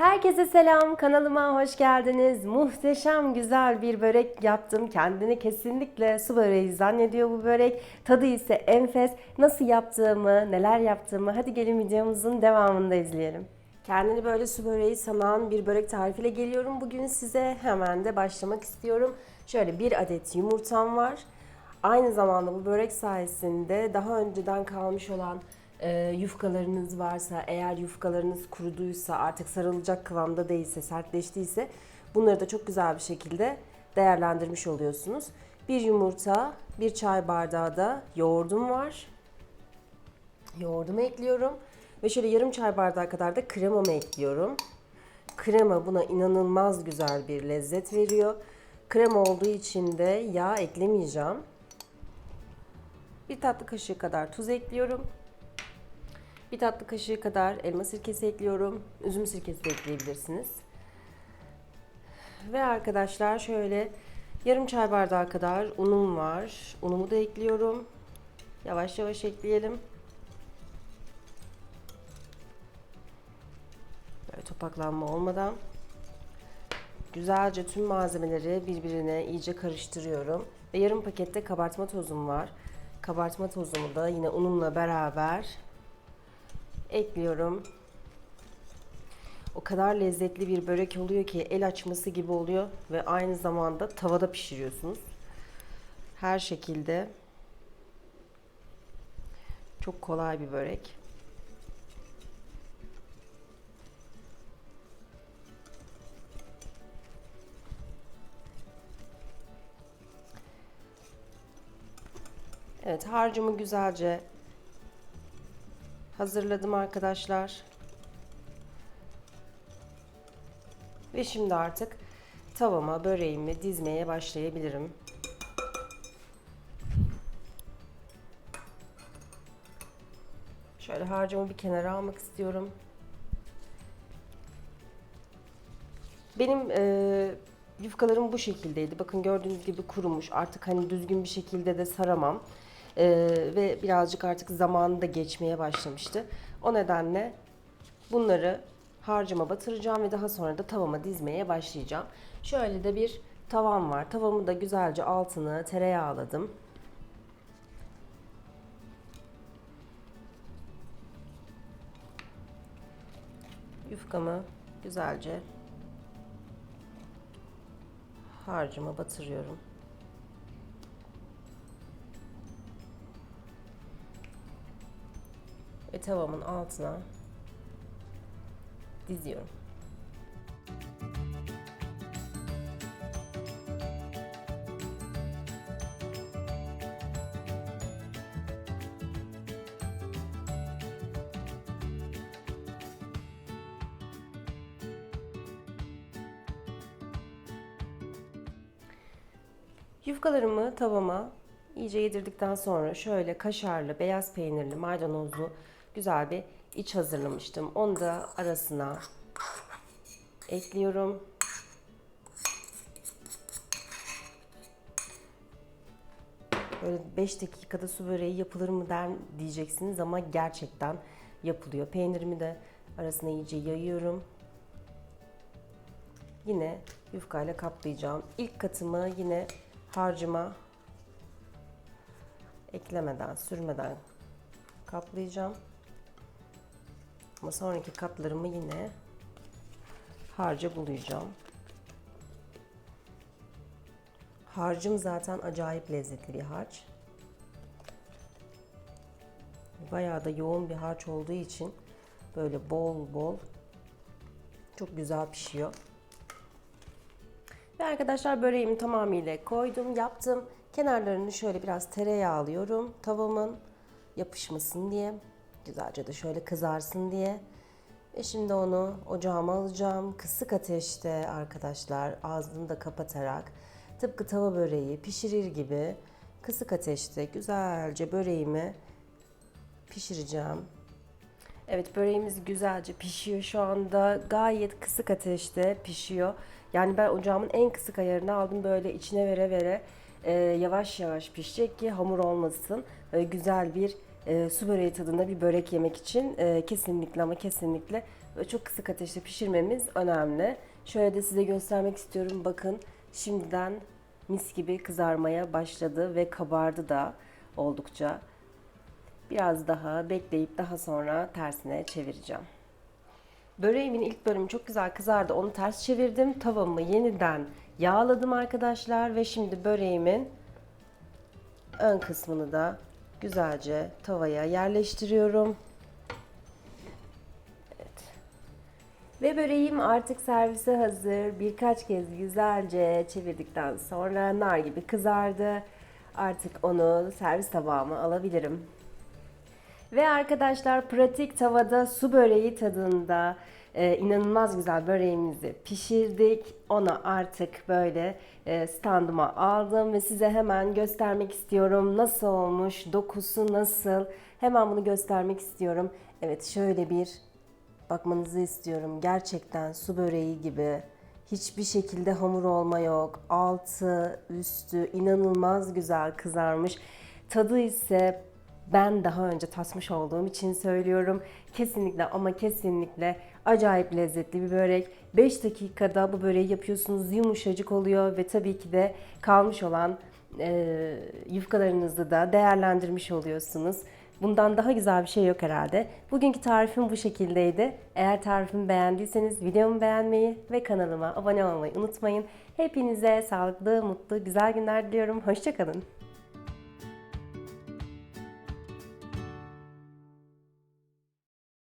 Herkese selam, kanalıma hoş geldiniz. Muhteşem güzel bir börek yaptım. Kendini kesinlikle su böreği zannediyor bu börek. Tadı ise enfes. Nasıl yaptığımı, neler yaptığımı hadi gelin videomuzun devamında izleyelim. Kendini böyle su böreği sanan bir börek tarifiyle geliyorum. Bugün size hemen de başlamak istiyorum. Şöyle bir adet yumurtam var. Aynı zamanda bu börek sayesinde daha önceden kalmış olan e, yufkalarınız varsa, eğer yufkalarınız kuruduysa, artık sarılacak kıvamda değilse, sertleştiyse bunları da çok güzel bir şekilde değerlendirmiş oluyorsunuz. Bir yumurta, bir çay bardağı da yoğurdum var. Yoğurdumu ekliyorum ve şöyle yarım çay bardağı kadar da kremamı ekliyorum. Krema buna inanılmaz güzel bir lezzet veriyor. Krema olduğu için de yağ eklemeyeceğim. Bir tatlı kaşığı kadar tuz ekliyorum. Bir tatlı kaşığı kadar elma sirkesi ekliyorum. Üzüm sirkesi de ekleyebilirsiniz. Ve arkadaşlar şöyle yarım çay bardağı kadar unum var. Unumu da ekliyorum. Yavaş yavaş ekleyelim. Böyle topaklanma olmadan. Güzelce tüm malzemeleri birbirine iyice karıştırıyorum. Ve yarım pakette kabartma tozum var. Kabartma tozumu da yine unumla beraber ekliyorum. O kadar lezzetli bir börek oluyor ki el açması gibi oluyor ve aynı zamanda tavada pişiriyorsunuz. Her şekilde çok kolay bir börek. Evet harcımı güzelce hazırladım arkadaşlar. Ve şimdi artık tavama böreğimi dizmeye başlayabilirim. Şöyle harcımı bir kenara almak istiyorum. Benim e, yufkalarım bu şekildeydi. Bakın gördüğünüz gibi kurumuş. Artık hani düzgün bir şekilde de saramam. E, ve birazcık artık zamanı da geçmeye başlamıştı. O nedenle bunları harcıma batıracağım ve daha sonra da tavama dizmeye başlayacağım. Şöyle de bir tavam var. Tavamı da güzelce altını tereyağladım. Yufkamı güzelce harcıma batırıyorum. Tavamın altına diziyorum. Yufkalarımı tavama iyice yedirdikten sonra şöyle kaşarlı, beyaz peynirli, maydanozlu güzel bir iç hazırlamıştım. Onu da arasına ekliyorum. Böyle 5 dakikada su böreği yapılır mı der diyeceksiniz ama gerçekten yapılıyor. Peynirimi de arasına iyice yayıyorum. Yine yufkayla kaplayacağım. İlk katımı yine harcıma eklemeden, sürmeden kaplayacağım. Ama sonraki katlarımı yine harca bulayacağım. Harcım zaten acayip lezzetli bir harç. Bayağı da yoğun bir harç olduğu için böyle bol bol çok güzel pişiyor. Ve arkadaşlar böreğimi tamamıyla koydum, yaptım. Kenarlarını şöyle biraz tereyağı alıyorum tavamın yapışmasın diye. Güzelce de şöyle kızarsın diye. Ve şimdi onu ocağıma alacağım. Kısık ateşte arkadaşlar ağzını da kapatarak tıpkı tava böreği pişirir gibi kısık ateşte güzelce böreğimi pişireceğim. Evet böreğimiz güzelce pişiyor şu anda. Gayet kısık ateşte pişiyor. Yani ben ocağımın en kısık ayarını aldım böyle içine vere vere e, yavaş yavaş pişecek ki hamur olmasın. Böyle güzel bir e, su böreği tadında bir börek yemek için e, kesinlikle ama kesinlikle çok kısık ateşte pişirmemiz önemli. Şöyle de size göstermek istiyorum. Bakın şimdiden mis gibi kızarmaya başladı ve kabardı da oldukça. Biraz daha bekleyip daha sonra tersine çevireceğim. Böreğimin ilk bölümü çok güzel kızardı. Onu ters çevirdim. Tavamı yeniden yağladım arkadaşlar ve şimdi böreğimin ön kısmını da güzelce tavaya yerleştiriyorum. Evet. Ve böreğim artık servise hazır. Birkaç kez güzelce çevirdikten sonra nar gibi kızardı. Artık onu servis tabağıma alabilirim. Ve arkadaşlar pratik tavada su böreği tadında e, inanılmaz güzel böreğimizi pişirdik. Onu artık böyle e, standıma aldım ve size hemen göstermek istiyorum. Nasıl olmuş, dokusu nasıl? Hemen bunu göstermek istiyorum. Evet şöyle bir bakmanızı istiyorum. Gerçekten su böreği gibi. Hiçbir şekilde hamur olma yok. Altı, üstü inanılmaz güzel kızarmış. Tadı ise ben daha önce tatmış olduğum için söylüyorum. Kesinlikle ama kesinlikle acayip lezzetli bir börek. 5 dakikada bu böreği yapıyorsunuz. Yumuşacık oluyor ve tabii ki de kalmış olan e, yufkalarınızı da değerlendirmiş oluyorsunuz. Bundan daha güzel bir şey yok herhalde. Bugünkü tarifim bu şekildeydi. Eğer tarifimi beğendiyseniz videomu beğenmeyi ve kanalıma abone olmayı unutmayın. Hepinize sağlıklı, mutlu, güzel günler diliyorum. Hoşçakalın.